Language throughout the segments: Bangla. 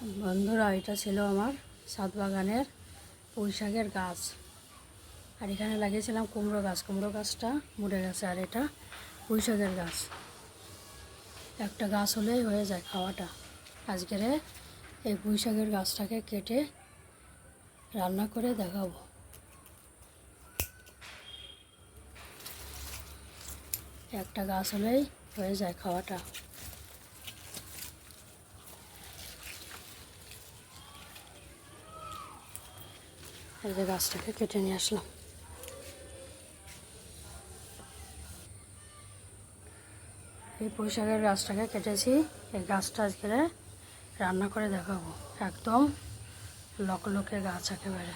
বন্ধুরা, এটা ছিল আমার সাত বাগানের পুঁই শাকের গাছ। আর এখানে লাগিয়েছিলাম কুমড়ো গাছ। কুমড়ো গাছটা মরে গেছে, আর এটা পুঁই শাকের গাছ। একটা গাছ হলেই হয়ে যায় খাওয়াটা। আজকের এই পুঁই শাকের গাছটাকে কেটে রান্না করে দেখাবো। একটা গাছ হলেই হয়ে যায় খাওয়াটা। এই যে গাছটাকে কেটে নিয়ে আসলাম এই পুঁইশাকের গাছটাকে কেটেছি, এই গাছটা আজকে রান্না করে দেখাবো। একদম লক লকলকে গাছ একেবারে।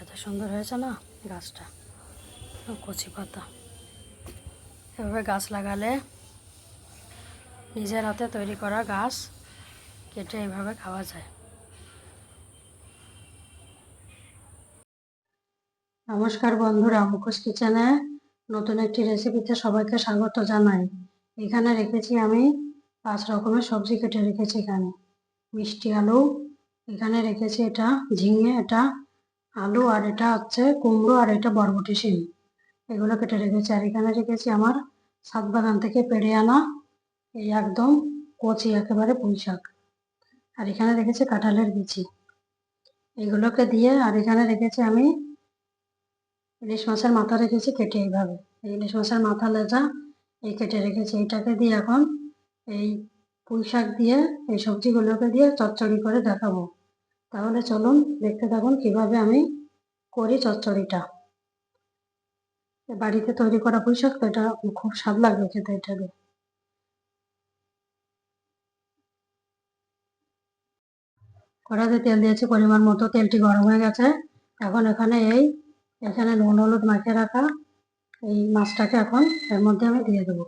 এত সুন্দর হয়েছে না গাছটা? কচি পাতা। এভাবে গাছ লাগালে নিজের হাতে তৈরি করা গাছ কেটে এভাবে খাওয়া যায়। নমস্কার বন্ধুরা, মুখোশ কিচেনে নতুন একটি রেসিপিতে সবাইকে স্বাগত জানাই। এখানে রেখেছি আমি পাঁচ রকমের সবজি কেটে রেখেছি এখানে। মিষ্টি আলু, এখানে রেখেছি এটা ঝিঙে, এটা আলু, আর এটা হচ্ছে কুমড়ো, আর এটা বরবটি শিম। এগুলো কেটে রেখেছি। আর এখানে রেখেছি আমার সাত বাগান থেকে পেড়ে আনা এই একদম কচি, একেবারে পুঁই শাক। আর এখানে রেখেছি কাঁঠালের বিচি। এগুলোকে দিয়ে আর এখানে রেখেছি আমি ইলিশ মাছের মাথা রেখেছি, কেটে এইভাবে। এই ইলিশ মাছের মাথা লেজা, এই কেটে রেখেছি এইটাকে দিয়ে এখন এই পুঁই শাক দিয়ে, এই সবজিগুলোকে দিয়ে চচ্চড়ি করে দেখাবো। তাহলে চলুন দেখতে থাকুন কীভাবে আমি করি চচ্চড়িটা। বাড়িতে তৈরি করা পুঁই শাক তো এটা খুব স্বাদ লাগবে খেতে এটা দিয়ে। কড়াতে তেল দিয়েছি পরিমাণ মতো, তেলটি গরম হয়ে গেছে। এখন এখানে এই এখানে নুন, হলুদ মাখিয়ে রাখা এই মাছটাকে এখন এর মধ্যে আমি দিয়ে দেবো।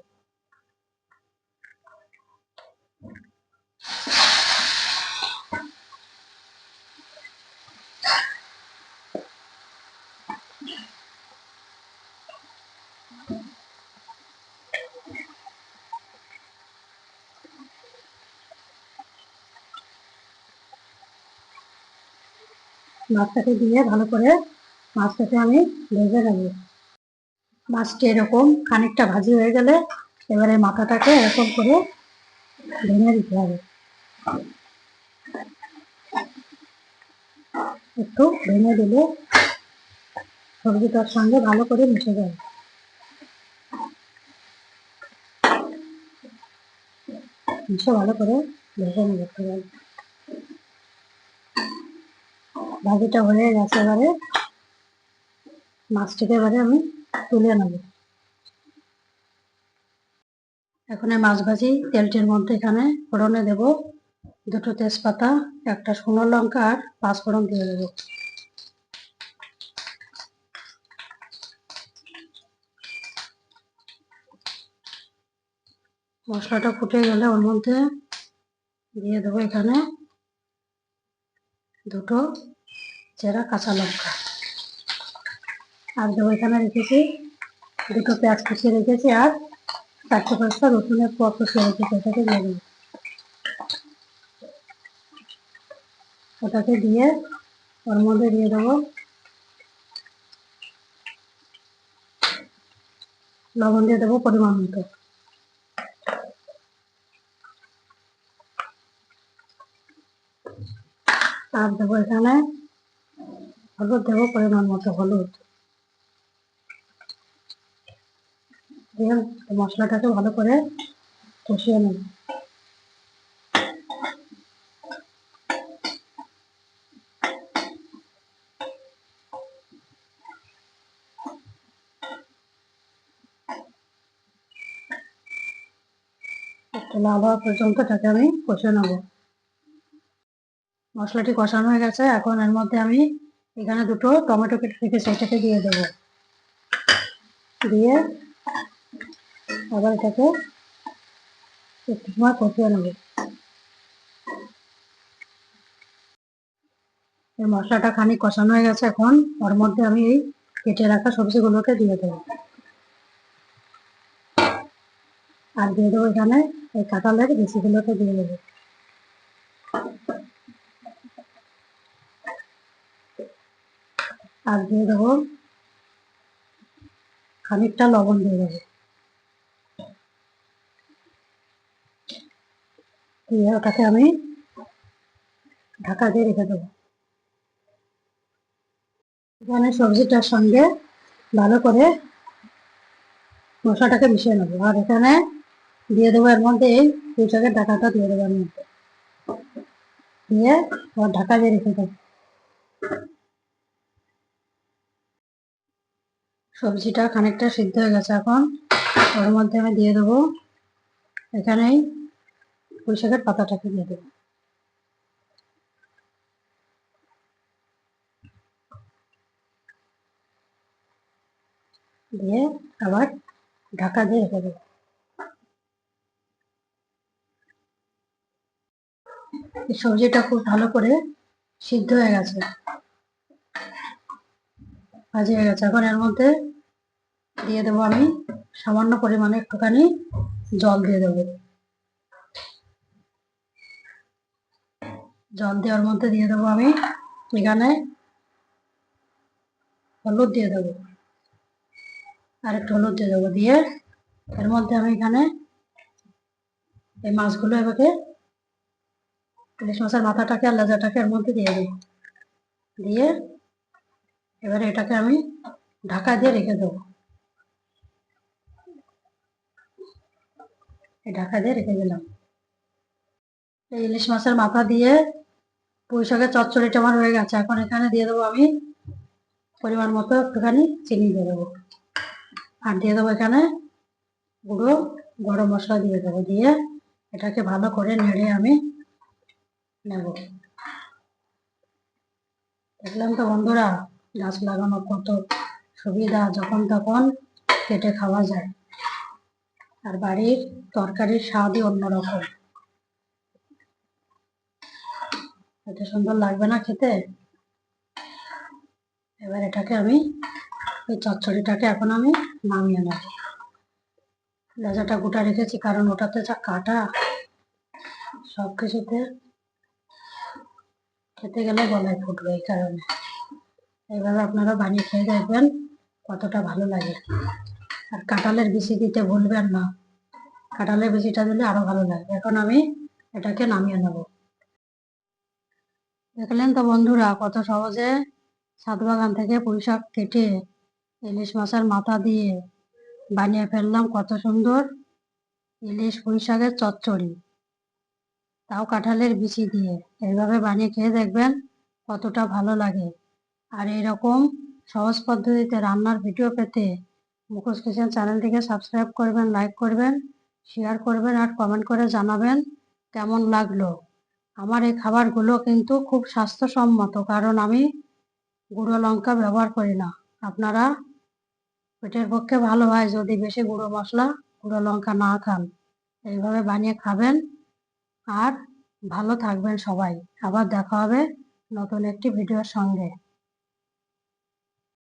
মাছটাকে দিয়ে ভালো করে মাছটাকে আমি ভেজে নেব। মাছটি এরকম খানিকটা ভাজি হয়ে গেলে এবারে মাথাটাকে এরকম করে ভেঙে দিতে হবে। একটু ভেঙে দিলে সবজিটার সঙ্গে ভালো করে মিশে যাবে মিশে ভালো করে ভেজে একটু ভাজিটা হয়ে গেছে এবারে। মাছটাকে এবারে আমি তুলে নেব। এখন এই মাছ ভাজি তেলটির মধ্যে এখানে ফোড়নে দেব। দুটো তেজপাতা, একটা শুকনো লঙ্কা আর পাঁচ ফোড়ন দিয়ে দেবো। মশলাটা ফুটে গেলে ওর মধ্যে দিয়ে দেবো এখানে দুটো চেরা কাঁচা লঙ্কা। আর দেবো এখানে রেখেছি। দুটো পেঁয়াজ কুচিয়ে রেখেছি আর চারটে পাঁচটা রসুনের পর কুচিয়ে রেখেছি ওটাকে দিয়ে দেবো। ওটাকে দিয়ে ওর মধ্যে দিয়ে দেবো লবণ দিয়ে দেবো পরিমাণ মতো। আর দেবো এখানে হলুদ দেবো পরিমাণ মতো হলুদ। মশলাটাকে ভালো করে কষিয়ে নেব। লাল হওয়া পর্যন্ত এটাকে আমি কষে নেব। মশলাটি কষানো হয়ে গেছে, এখন এর মধ্যে আমি এখানে দুটো টমেটো কেটে রেখেছি, এটাকে দিয়ে দেবো। দিয়ে আবার এটাকে একটু সময় কষিয়ে নেব। এই মশলাটা খানিক কষানো হয়ে গেছে এখন। ওর মধ্যে আমি এই কেটে রাখা সবজিগুলোকে দিয়ে দেবো। আর দিয়ে দেবো এখানে এই কাঁঠালের বিচিগুলোকে দিয়ে দেবো। আর দিয়ে দেবো খানিকটা লবণ দিয়ে দেবো। ওটাকে আমি ঢাকা দিয়ে রেখে দেবো। এখানে সবজিটার সঙ্গে ভালো করে মশলাটাকে মিশিয়ে নেব। আর এখানে দিয়ে দেবো এর মধ্যে এই পুঁইশাকের ডাটাটা দিয়ে দেবো এর দিয়ে ঢাকা দিয়ে রেখে দেবো। সবজিটা খানিকটা সিদ্ধ হয়ে গেছে এখন। ওর মধ্যে আমি দিয়ে দেবো এখানেই পুঁইশাকের পাতাটাকে দিয়ে দেবো। দিয়ে আবার ঢাকা দিয়ে রেখে দেবো। সবজিটা খুব ভালো করে সিদ্ধ হয়ে গেছে। ভাজি হয়ে গেছে। এখন এর মধ্যে দিয়ে দেবো আমি সামান্য পরিমাণে একটুখানি জল দিয়ে দেবো। জল দেওয়ার মধ্যে দিয়ে দেবো আমি। এখানে হলুদ দিয়ে দেবো। আর একটু হলুদ দিয়ে দেবো দিয়ে। এর মধ্যে আমি এখানে এই মাছগুলো এবারে ইলিশ মাছের মাথাটাকে আর লেজাটাকে এর মধ্যে দিয়ে দেবো। দিয়ে এবারে এটাকে আমি ঢাকা দিয়ে রেখে দেবো। ঢাকা দিয়ে রেখে দিলাম। এই ইলিশ মাছের মাথা দিয়ে পুঁই শাকের চচ্চড়িটা আমার হয়ে গেছে। এখন এখানে দিয়ে দেবো আমি পরিমাণ মতো একটুখানি চিনি দিয়ে দেবো। আর দিয়ে দেবো এখানে গুঁড়ো, গরম মশলা দিয়ে দেবো। দিয়ে এটাকে ভালো করে নেড়ে আমি নেব। দেখলাম তো বন্ধুরা, গাছ লাগানো কত সুবিধা, যখন তখন কেটে খাওয়া যায়। আর বাড়ির তরকারির স্বাদই অন্যরকম। এত সুন্দর লাগবে না খেতে? এবার এটাকে আমি, এই চচ্চড়িটাকে এখন আমি নামিয়ে নেব। লেজাটা গোটা রেখেছি, কারণ ওটাতে যা কাটা সব কিছুতে খেতে গেলে গলায় ফুটবে এই কারণে। এইভাবে আপনারা বানিয়ে খেয়ে দেখবেন কতটা ভালো লাগে। আর কাঁঠালের বিচি দিতে ভুলবেন না। কাঁঠালের বিচিটা দিলে আরও ভালো লাগবে এখন আমি এটাকে নামিয়ে নেব। দেখলেন তো বন্ধুরা, কত সহজে ছাদ বাগান থেকে পুঁই শাক কেটে ইলিশ মাছের মাথা দিয়ে বানিয়ে ফেললাম। কত সুন্দর ইলিশ পুঁই শাকের চচ্চড়ি। তাও কাঁঠালের বিচি দিয়ে। এইভাবে বানিয়ে খেয়ে দেখবেন কতটা ভালো লাগে। আর এইরকম সহজ পদ্ধতিতে রান্নার ভিডিও পেতে মুখোশ কিচেন চ্যানেলটিকে সাবস্ক্রাইব করবেন, লাইক করবেন শেয়ার করবেন আর কমেন্ট করে জানাবেন কেমন লাগল। আমার এই খাবারগুলো কিন্তু খুব স্বাস্থ্যসম্মত, কারণ আমি গুঁড়ো লঙ্কা ব্যবহার করি না। আপনারা পেটের পক্ষে ভালো হয় যদি বেশি গুঁড়ো মশলা, গুঁড়ো লঙ্কা না খান। এইভাবে বানিয়ে খাবেন আর ভালো থাকবেন সবাই। আবার দেখা হবে নতুন একটি ভিডিওর সঙ্গে।